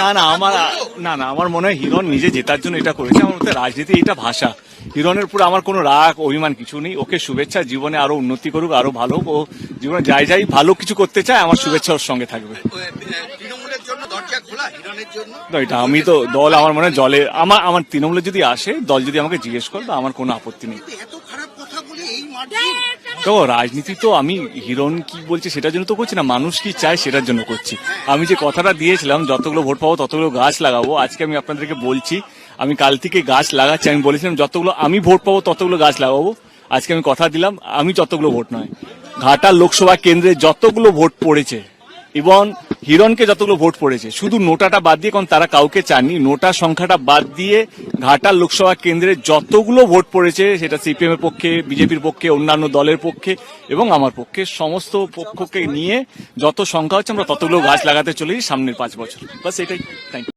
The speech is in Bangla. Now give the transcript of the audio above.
না না আমার না না আমার মনে হয় হিরণ নিজে জেতার জন্য এটা করেছে। আমার মতে রাজনীতি এটা ভাষা। হিরণের উপর আমার কোনো রাগ অভিমান কিছু নেই। ওকে শুভেচ্ছা জীবনে আরও উন্নতি করুক আরও ভালো ও জীবনে যাই যাই ভালো কিছু করতে চায় আমার শুভেচ্ছা ওর সঙ্গে থাকবে। এটা আমি তো দল আমার মনে হয় জলে আমার আমার তৃণমূলে যদি আসে দল যদি আমাকে জিজ্ঞেস করে আমার কোনো আপত্তি নেই। তো রাজনীতি তো আমি হিরণ কি বলছে সেটার জন্য তো করছি না মানুষ কি চায় সেটার জন্য করছি। আমি যে কথাটা দিয়েছিলাম যতগুলো ভোট পাবো ততগুলো গাছ লাগাবো আজকে আমি আপনাদেরকে বলছি আমি কাল থেকে গাছ লাগাচ্ছি আমি বলেছিলাম যতগুলো আমি ভোট পাবো ততগুলো গাছ লাগাবো আজকে আমি কথা দিলাম আমি যতগুলো ভোট নয়। ঘাটাল লোকসভা কেন্দ্রে যতগুলো ভোট পড়েছে এবং হিরণকে যতগুলো ভোট পড়েছে, শুধু নোটাটা বাদ দিয়ে, কারণ তারা কাউকে চাননি নোটা সংখ্যাটা বাদ দিয়ে ঘাটাল লোকসভা কেন্দ্রে যতগুলো ভোট পড়েছে, সেটা সিপিএম এর পক্ষে, বিজেপির পক্ষে, অন্যান্য দলের পক্ষে এবং আমার পক্ষে, সমস্ত পক্ষকে নিয়ে যত সংখ্যা হচ্ছে, আমরা ততগুলো গাছ লাগাতে চলেছি সামনের পাঁচ বছর। বাস এটাই থ্যাংক ইউ